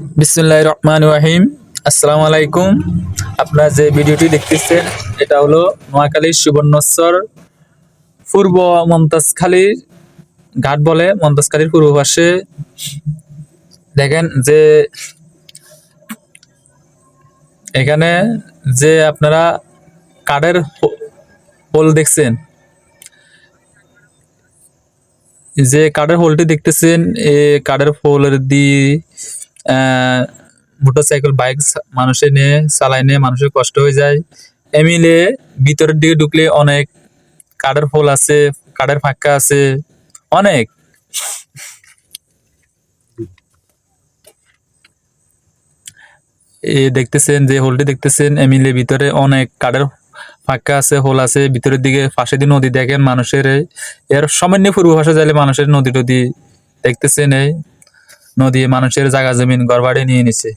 বিসমুল্লাহ রহমান রাহিম। আসসালামু আলাইকুম। আপনারা যে ভিডিওটি দেখতেছেন, এটা হলো নোয়াখালীর সুবর্ণস্বর পূর্ব মমতাজখালীর ঘাট বলে মমতাজখালীর পূর্ব পাশে। দেখেন যে এখানে যে আপনারা কাঠের হোল দেখছেন, যে কাঠের হোলটি দেখতেছেন, এ কাঠের হোলের দিয়ে মোটরসাইকেল বাইক মানুষে নিয়ে চালাই নিয়ে মানুষের কষ্ট হয়ে যায়। এমিলে ভিতরের দিকে ঢুকলে অনেক কাঠের হোল আছে, কাঠের ফাঁকা আছে, অনেক। এ দেখতেছেন যে হোলটি দেখতেছেন, এমিলে ভিতরে অনেক কাঠের ফাঁকা আছে হোল আছে, ভিতরের দিকে পাশে দিয়ে নদী দেখেন মানুষের। এর সামান্য পূর্ব ভাষা যাইলে মানুষের নদী টদী দেখতেছেন এই। নদী মানুষের জায়গা জমিন ঘর বাড়ি নিয়ে নিছে।